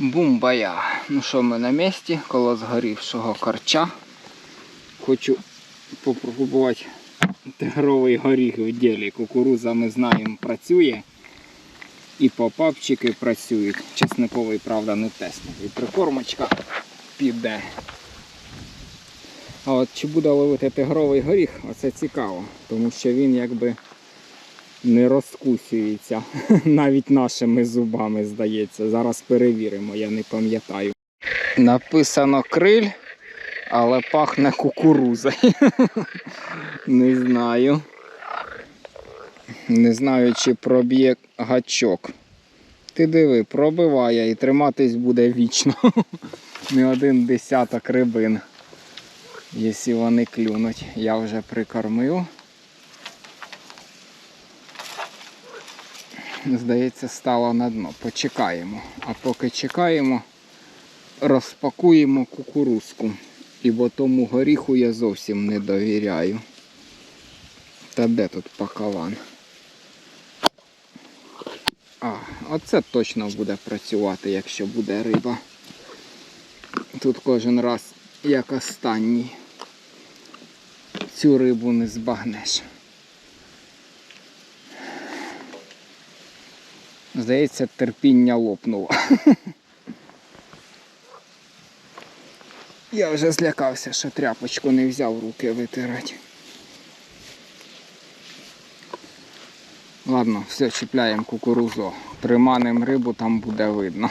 Бумбая. Ну що, ми на місці, коло згорівшого корча. Хочу попробувати тигровий горіх в ділі. Кукуруза, ми знаємо, працює. І попапчики працюють. Чесниковий, правда, не тестовий. Прикормочка піде. А от чи буде ловити тигровий горіх, оце цікаво, тому що він якби не розкусюється навіть нашими зубами, здається. Зараз перевіримо, я не пам'ятаю. Написано криль, але пахне кукурузою. Не знаю. Не знаю, чи проб'є гачок. Ти диви, пробиває і триматись буде вічно. Не один десяток рибин. Якщо вони клюнуть, я вже прикормив. Здається, стало на дно. Почекаємо. А поки чекаємо, розпакуємо кукурузку. І бо тому горіху я зовсім не довіряю. Та де тут пакован? А, оце точно буде працювати, якщо буде риба. Тут кожен раз як останній. Цю рибу не збагнеш. Здається, терпіння лопнуло. Я вже злякався, що тряпочку не взяв руки витирати. Ладно, все, чіпляємо кукурузу. Приманим рибу там буде видно.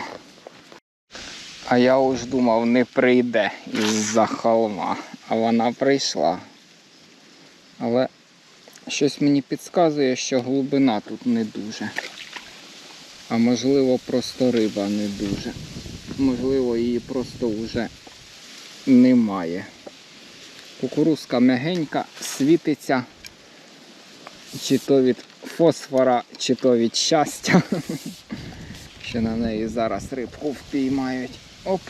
А я уж думав, не прийде із-за холма. А вона прийшла. Але щось мені підказує, що глибина тут не дуже. А можливо просто риба не дуже. Можливо, її просто вже немає. Кукурузка м'ягенька, світиться. Чи то від фосфора, чи то від щастя. Що на неї зараз рибку впіймають. Оп.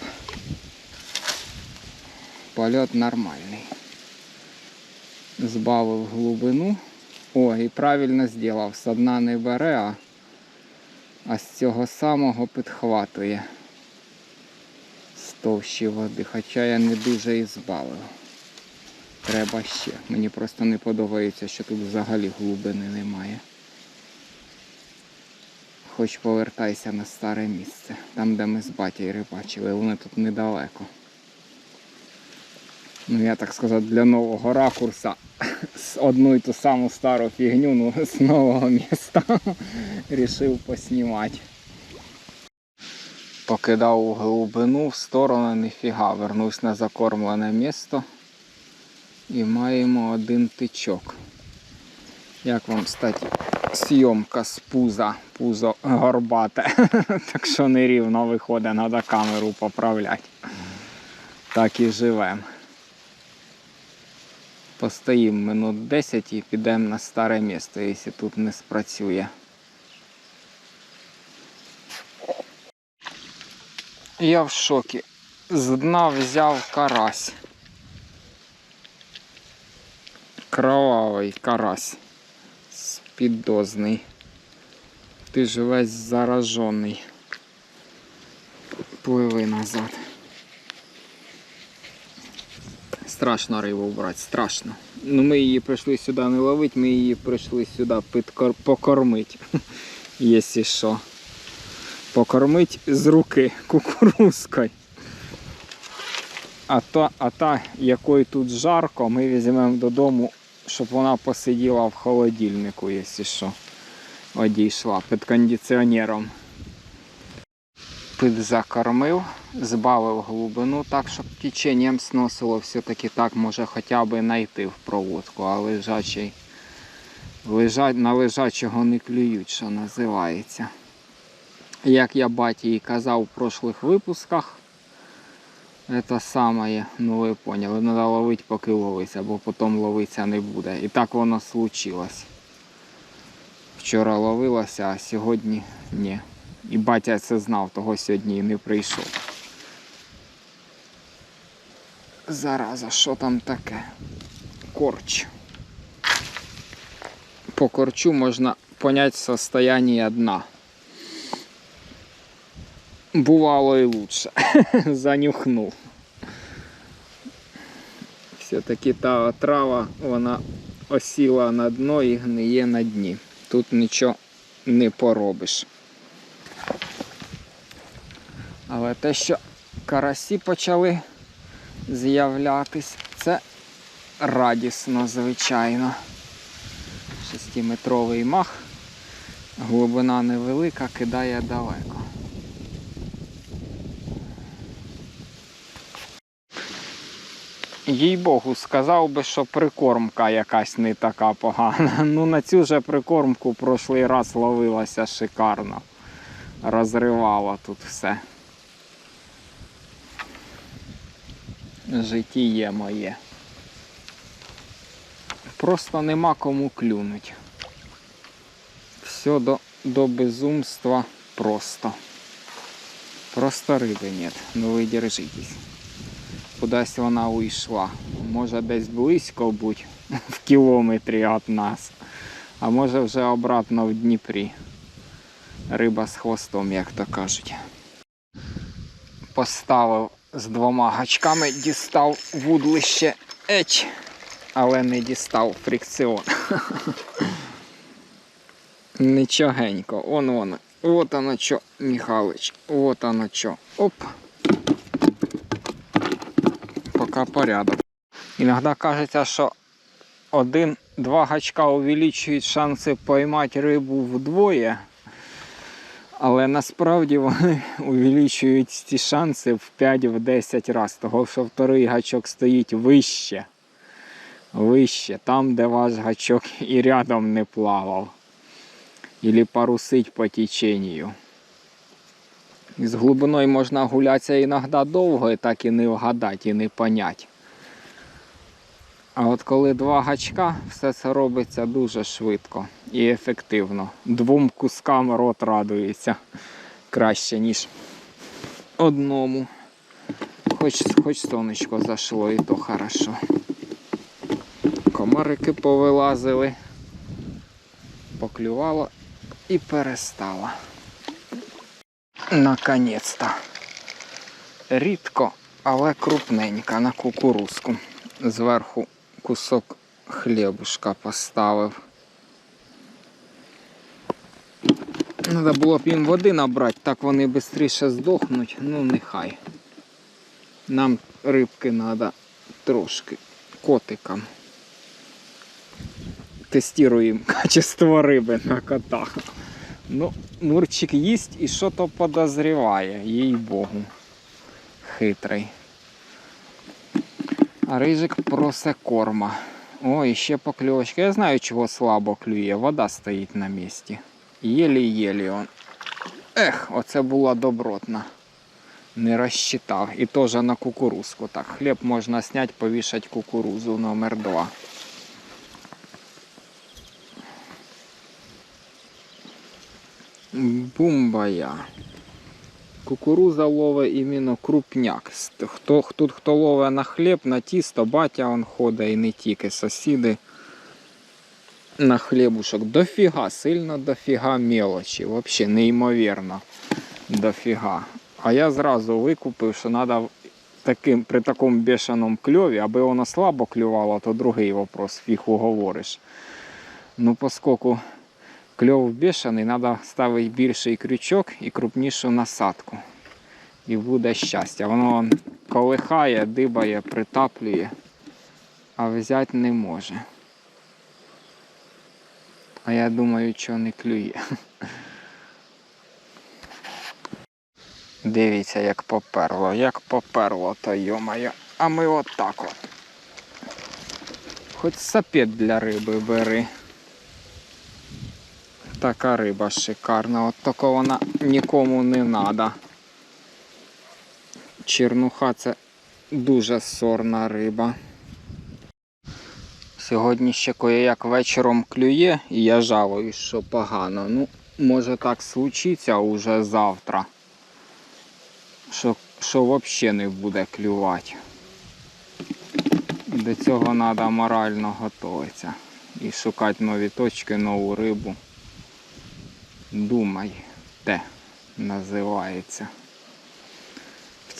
Польот нормальний. Збавив глибину. О, і правильно зробив. З дна не бере, а, а з цього самого підхватує з товщі води. Хоча я не дуже і збавив. Треба ще. Мені просто не подобається, що тут взагалі глибини немає. Хоч повертайся на старе місце, там де ми з батьком рибачили, вони тут недалеко. Ну я так сказати, для нового ракурса одну і ту саму стару фігню, ну з нового міста рішив поснімати. Покидав у глибину в сторону, ніфіга, вернувся на закормлене місто. І маємо один тичок. Як вам, кстати, зйомка з пуза, пузо горбате. так що нерівно виходить, треба камеру поправляти. Так і живемо. Постоїмо минут 10 і підемо на старе місто, якщо тут не спрацює. Я в шокі. З дна взяв карась. Кровавий карась. Спідозний. Ти ж весь заражений. Пливи назад. Страшно рибу брати, страшно. Ну ми її прийшли сюди не ловити, ми її прийшли сюди підкор... покормити. Якщо що. Покормити з руки кукурузкою. А та, а та, якої тут жарко, ми візьмемо додому, щоб вона посиділа в холодильнику, якщо що. Одійшла під кондиціонером. Підзакормив, збавив глибину так, щоб теченням сносило все-таки так може хоча б знайти в проводку, а лежачий лежать, на лежачого не клюють, що називається. Як я баті і казав в прошлих випусках, це саме, ну ви поняли, треба ловити, поки ловиться, бо потім ловитися не буде. І так воно случилось. Вчора ловилося, а сьогодні ні. І батя це знав, того сьогодні і не прийшов. Зараза, що там таке? Корч. По корчу можна поняти состояние дна. бувало і лучше. Занюхнув. Все-таки та трава, вона осіла на дно і гниє на дні. Тут нічого не поробиш. Але те, що карасі почали з'являтись, це радісно, звичайно. Шестиметровий мах, глибина невелика, кидає далеко. Їй Богу, сказав би, що прикормка якась не така погана. Ну на цю же прикормку прошлий раз ловилася шикарно. Розривала тут все. Житіє моє. Просто нема кому клюнуть. Все до, до безумства просто. Просто риби нет. Ну ви держитесь. Кудись вона уйшла. Може десь близько будь в кілометрі від нас. А може вже обратно в Дніпрі. Риба з хвостом, як то кажуть. Поставив з двома гачками, дістав вудлище еч, але не дістав фрикціон. Нічогенько, он воно. От оно що, Михалич, от оно що. Оп. Поки порядок. Іноді кажеться, що один-два гачка увеличують шанси поймати рибу вдвоє. Але насправді вони увеличують ці шанси в 5-10 разів, того що вторий гачок стоїть вище. Вище, там, де ваш гачок і рядом не плавав. Ілі парусить по теченню. З глибиною можна гулятися іноді довго і так і не вгадати, і не понять. А от коли два гачка, все це робиться дуже швидко і ефективно. Двом кускам рот радується краще, ніж одному. Хоч, хоч сонечко зайшло, і то хорошо. Комарики повилазили, поклювало і перестало. Наконець-то. Рідко, але крупненька на кукурузку. Зверху кусок хлібушка поставив. Треба було б їм води набрати, так вони швидше здохнуть, ну нехай. Нам рибки треба трошки котикам. Тестуємо качество риби на котах. Ну, Мурчик їсть і що то подозріває, їй Богу. Хитрий. А рижик просе корма. О, ще покльовочка. Я знаю, чого слабо клює. Вода стоїть на місці. Єлі-єлі он. Ех, оце була добротна. Не розчитав. І теж на кукурузку. Так, хліб можна зняти, повішати кукурузу номер 2. Бумбая. Кукуруза ловить іменно крупняк. Хто, тут хто ловить на хліб, на тісто, батя он ходить і не тільки сусіди на хлібушок. Дофіга, сильно дофіга мелочі. Взагалі неймовірно дофіга. А я зразу викупив, що треба таким, при такому бешеному кльові, аби воно слабо клювало, то другий вопрос, фіг уговориш. Ну, поскольку кльов бешений, треба ставити більший крючок і крупнішу насадку. І буде щастя. Воно колихає, дибає, притаплює, а взяти не може. А я думаю, що не клює. Дивіться, як поперло, як поперло, то йомаю. А ми отак от. Хоч сапет для риби бери. Така риба шикарна, от тільки вона нікому не треба. Чернуха це дуже сорна риба. Сьогодні ще кое-як вечором клює і я жалуюсь, що погано. Ну, може так случиться уже завтра. Що, що взагалі не буде клювати. До цього треба морально готуватися і шукати нові точки, нову рибу. Думай, те називається.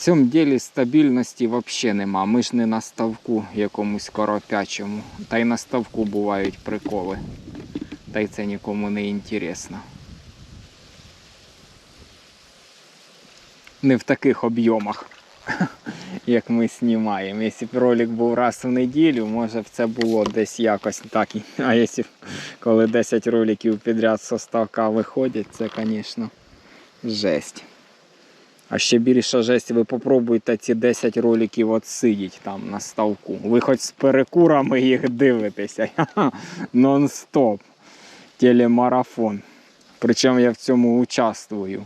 цьому ділі стабільності взагалі нема. Ми ж не на ставку якомусь коропячому. Та й на ставку бувають приколи. Та й це нікому не інтересно. Не в таких об'ємах, як ми знімаємо. Якщо б ролик був раз в неділю, може б це було десь якось так. А якщо коли 10 роликів підряд со ставка виходять, це, звісно, жесть. А ще більше жесть, ви попробуйте ці 10 роликів отсидіть там на ставку. Ви хоч з перекурами їх дивитеся. Нон-стоп. Телемарафон. Причому я в цьому участвую.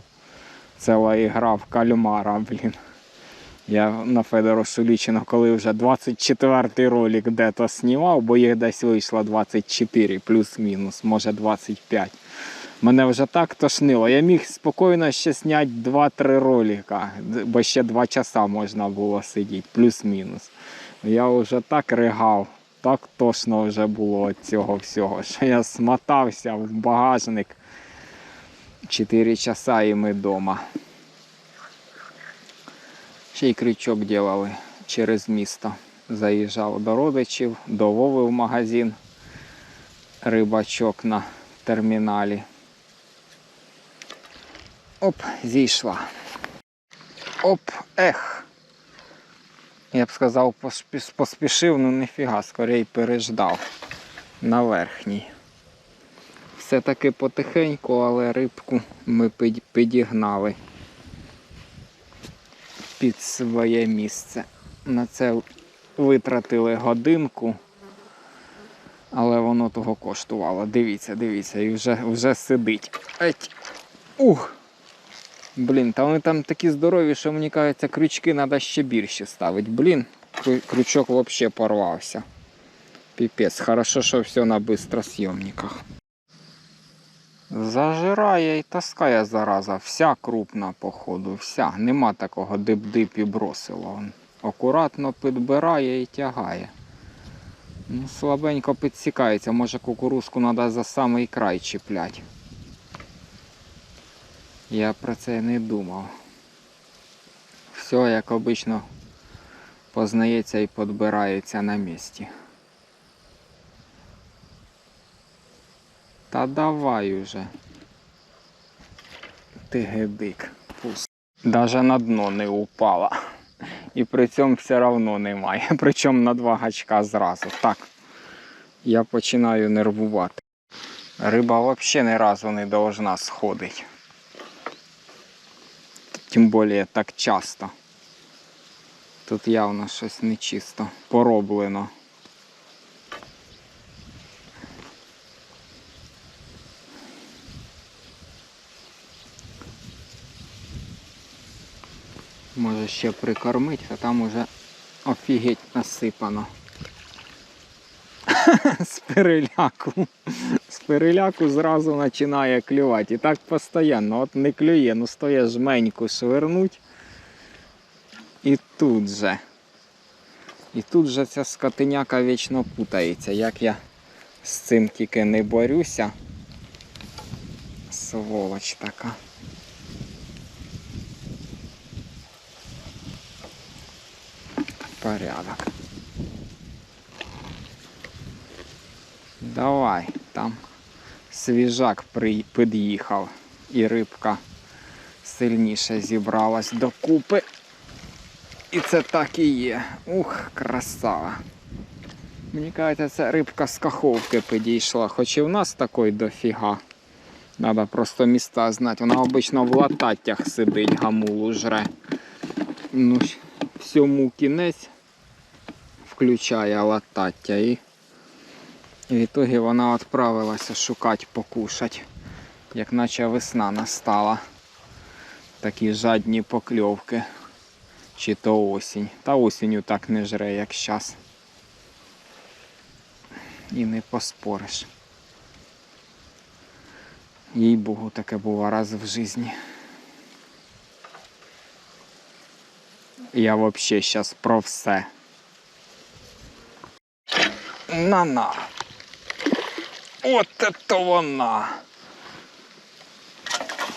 Ціла ігра в кальмара, блін. Я на Федору Шулічино, коли вже 24 ролик де-то знімав, бо їх десь вийшло 24 плюс-мінус, може 25. Мене вже так тошнило. Я міг спокійно ще зняти 2-3 ролика, бо ще 2 часа можна було сидіти, плюс-мінус. Я вже так ригав, так тошно вже було від цього всього, що я смотався в багажник 4 часа і ми вдома. Ще й крючок делали через місто. Заїжджав до родичів, до Вови в магазин. Рибачок на терміналі. Оп, зійшла. Оп, ех. Я б сказав, поспі- поспішив, ну ніфіга, скорей переждав на верхній. Все-таки потихеньку, але рибку ми підігнали під своє місце. На це витратили годинку, але воно того коштувало. Дивіться, дивіться, і вже, вже сидить. Еть. Ух! Блін, та вони там такі здорові, що мені кажеться, крючки треба ще більше ставити. Блін, крючок взагалі порвався. Піпець, хорошо, що все на бистросйомниках. Зажирає і таскає зараза. Вся крупна, походу, вся. Нема такого дип-дип і бросило. Акуратно підбирає і тягає. Ну, слабенько підсікається, може кукурузку треба за самий край чіпляти. Я про це не думав. Все, як обично, познається і підбирається на місці. Та давай уже. Ти гидик. Пусть. Даже на дно не упала. І при цьому все одно немає. Причому на два гачка зразу. Так. Я починаю нервувати. Риба взагалі ні разу не должна сходити. Тим більше так часто. Тут явно щось нечисто. Пороблено. Може ще прикормить, а там уже офігеть насипано. З переляку. З переляку зразу починає клювати. І так постійно. От не клює, ну стоїть жменьку швирнуть. І тут же. І тут же ця скотиняка вічно путається. Як я з цим тільки не борюся. Сволоч така. Порядок. Давай, там свіжак під'їхав і рибка сильніше зібралась докупи. І це так і є. Ух, красава. Мені кажеться, це рибка з каховки підійшла, хоч і в нас такої дофіга. Треба просто міста знати. Вона обично в лататтях сидить, гамулу жре. Ну, всьому кінець включає латаття і в ітогі вона відправилася шукати покушати. Як наче весна настала. Такі жадні покльовки. Чи то осінь. Та осінню так не жре, як зараз. І не поспориш. Їй Богу, таке було раз в житті. Я взагалі зараз про все. На-на. От это вона.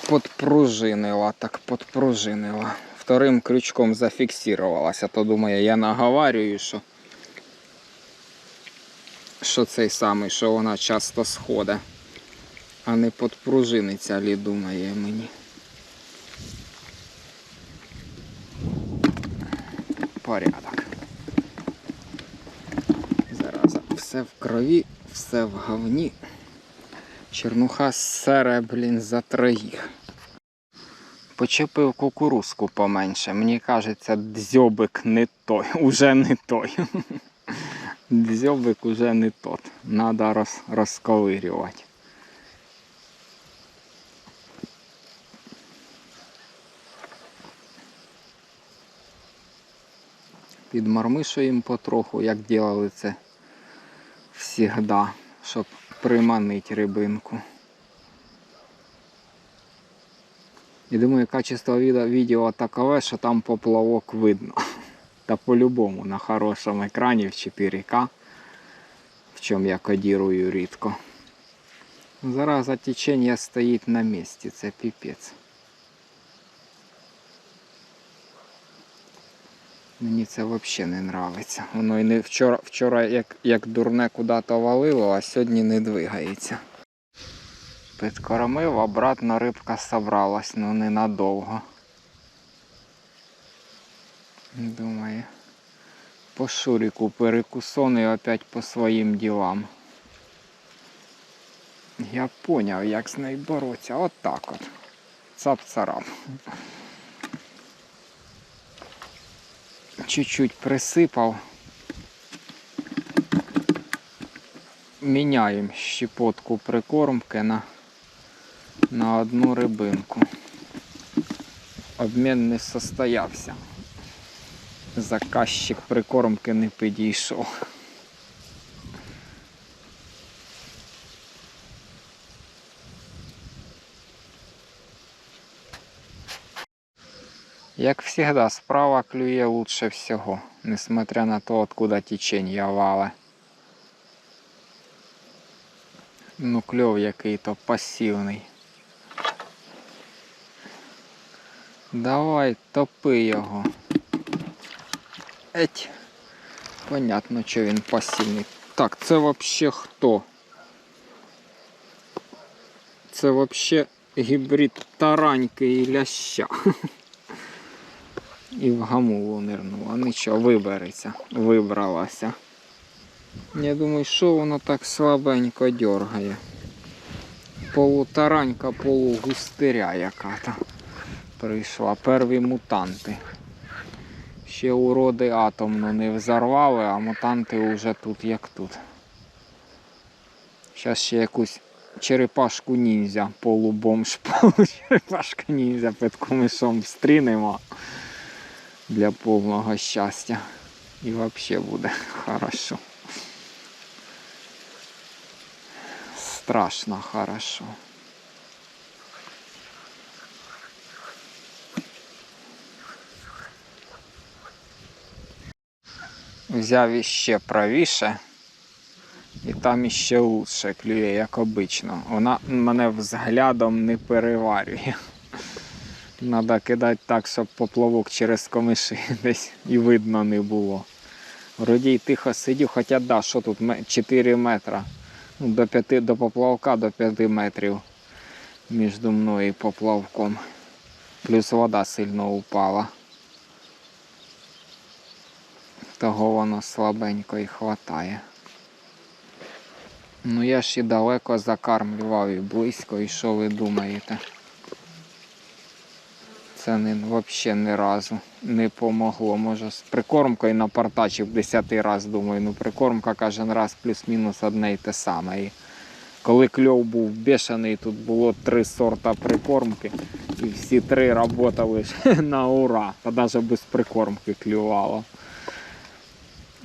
Подпружинила, так подпружинила. Вторим крючком зафіксувалася, то думаю, я наговарюю, що, що цей самий, що вона часто сходить, а не подпружиниться, лі думає мені. Порядок. Зараза, все в крові, все в говні. Чернуха сере, блін, за троїх. Почепив кукурузку поменше. Мені кажеться, дзьобик не той, уже не той. Дзьобик уже не тот. Надо роз, розковирювати. Підмармишуємо потроху, як делали це всігда, щоб приманити рибинку. І думаю, качество відео, такове, що там поплавок видно. Та по-любому на хорошому екрані в 4К, в чому я кодірую рідко. Зараз течення стоїть на місці, це піпець. Мені це взагалі не подобається. Воно і не вчора, вчора як, як дурне куди-то валило, а сьогодні не двигається. Підкормив, обратно рибка собралась, ну ненадовго. Думаю, по шурику перекусон і опять по своїм ділам. Я поняв, як з нею боротися. От так от. Цап-царап. Чуть-чуть присипав. Міняємо щепотку прикормки на, на одну рибинку. Обмін не состоявся. Заказчик прикормки не підійшов. Як завжди, справа клює лучше всього, несмотря на то, откуда течение вале. Ну, кльов який-то пасивний. Давай, топи його. Еть. Понятно, що він пасивний. Так, це вообще хто? Це вообще гібрид тараньки і ляща. І в гамулу нирнула. Нічого, вибереться, вибралася. Я думаю, що воно так слабенько дергає. Полутаранька, полугустиря яка-то прийшла. Перві мутанти. Ще уроди атомно не взорвали, а мутанти вже тут як тут. Зараз ще якусь черепашку ніндзя, полубомж, получерепашка ніндзя під комишом встрінемо для повного щастя. І взагалі буде хорошо. Страшно хорошо. Взяв іще правіше. І там іще лучше клює, як обично. Вона мене взглядом не переварює. Треба кидати так, щоб поплавок через комиші десь і видно не було. Вроді тихо сидів, хоча да, що тут 4 метри. Ну, до 5, до поплавка до 5 метрів між мною і поплавком. Плюс вода сильно упала. Того воно слабенько і хватає. Ну я ж і далеко закармлював і близько, і що ви думаєте? Не, взагалі ні разу не помогло. Може з прикормкою напортачив 10 раз, думаю, ну прикормка кожен раз плюс-мінус одне і те саме. І коли кльов був бешений, тут було три сорта прикормки. І всі три працювали на ура. Та навіть без прикормки клювало.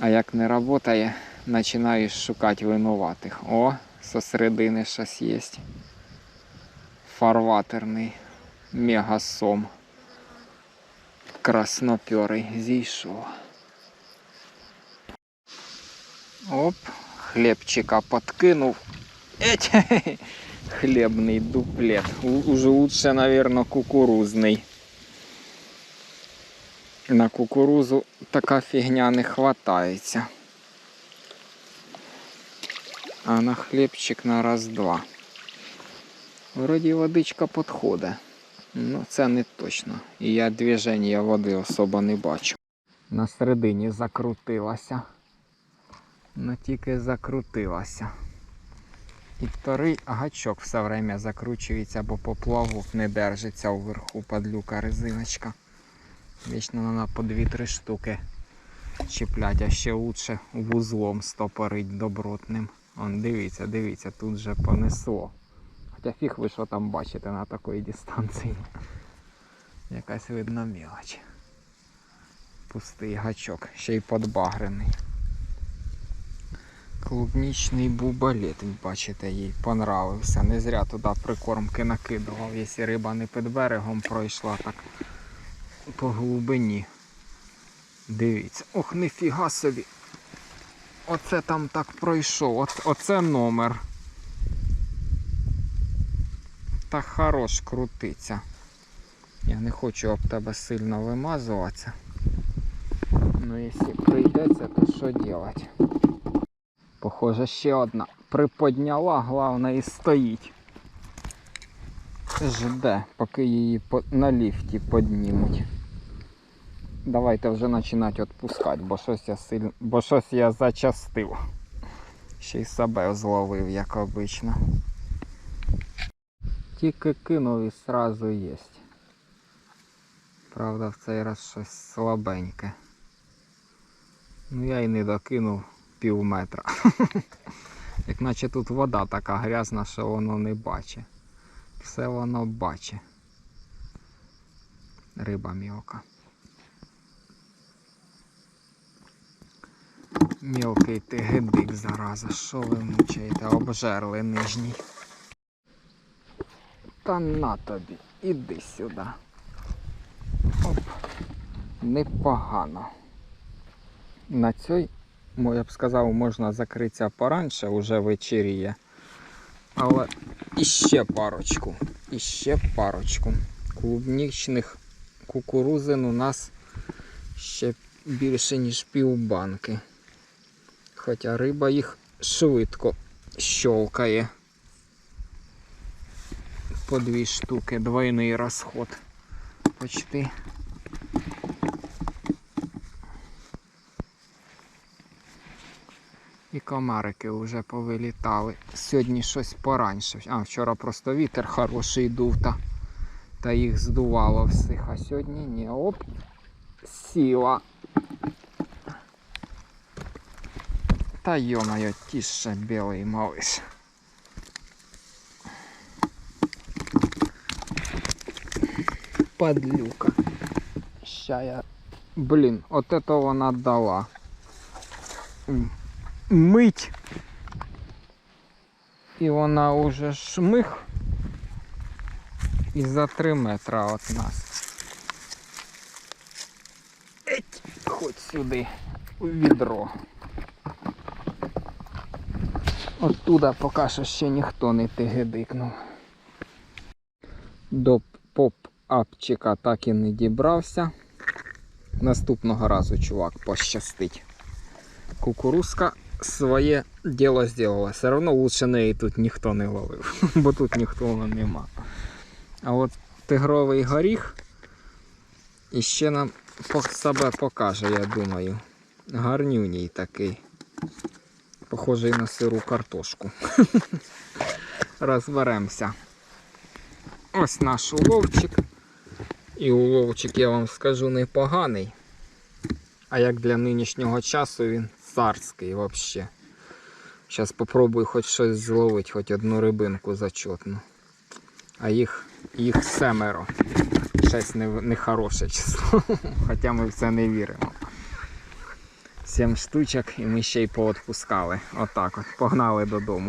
А як не працює, починаєш шукати винуватих. О, со середини щось є. Фарватерний мегасом. Красноперий зійшов. Оп, хлібчика подкинув. Еть, хлібний дуплет. У- Уже лучше, наверное, кукурузний. На кукурузу така фігня не хватається. А на хлібчик на раз-два. Вроді водичка підходить. Ну, це не точно. І я движення води особо не бачу. На середині закрутилася. Ну тільки закрутилася. І вторий гачок все время закручується, бо поплавок не держиться вверху падлюка резиночка. Вічно вона по 2-3 штуки чіплять, а ще лучше вузлом стопорить добротним. Он дивіться, дивіться, тут вже понесло. Хоча фіг ви що там бачите на такій дистанції. Якась видна мілоч. Пустий гачок, ще й подбагрений. Клубнічний бубалет, бачите, їй понравився. Не зря туди прикормки накидував. Якщо риба не під берегом пройшла, так по глибині. Дивіться. Ох, ніфіга собі. Оце там так пройшов. Оце номер. Та хорош крутиться. Я не хочу об тебе сильно вимазуватися. Ну, якщо прийдеться, то що робити? Похоже, ще одна приподняла, головне і стоїть. Жде, поки її на ліфті піднімуть. Давайте вже починати відпускати, бо щось я сильно. Бо щось я зачастив. Ще й себе зловив, як обично. Тільки кинув і сразу єсть. Правда, в цей раз щось слабеньке. Ну я і не докинув пів метра. Як наче тут вода така грязна, що воно не бачить. Все воно бачить. Риба мілка. Мілкий ти гидик зараза, що ви мучаєте? Обжерли нижній. Та на тобі, іди сюди. Оп. Непогано. На цій, я б сказав, можна закритися поранше, уже вечіріє. Але іще парочку. Іще парочку. Клубнічних кукурузин у нас ще більше, ніж півбанки. Хоча риба їх швидко щолкає. По дві штуки, двойний розход. Почти. І комарики вже повилітали. Сьогодні щось пораньше. А, вчора просто вітер хороший дув та, та їх здувало всіх. А сьогодні ні. Оп, сіла. Та йо-моє, тіше білий малиш. Падлюка. Ща я. Блін, от это вона дала. Мить. І вона уже шмих. І за 3 метра від нас. Еть, хоч сюди, у відро. Оттуда поки що ще ніхто не тигедикнув. До поп-апчика так і не дібрався. Наступного разу, чувак, пощастить. Кукурузка своє діло зробила. Все одно лучше неї тут ніхто не ловив, бо тут ніхто нема. А от тигровий горіх іще нам себе покаже, я думаю. Гарнюній такий. Похожий на сиру картошку. Розберемося. Ось наш уловчик. І уловчик, я вам скажу, непоганий. А як для нинішнього часу він царський взагалі. Зараз спробую хоч щось зловити, хоч одну рибинку зачетну. А їх, їх семеро. Щось не, не число. Хоча ми в це не віримо. Сім штучок і ми ще й поотпускали. Отак от. Погнали додому.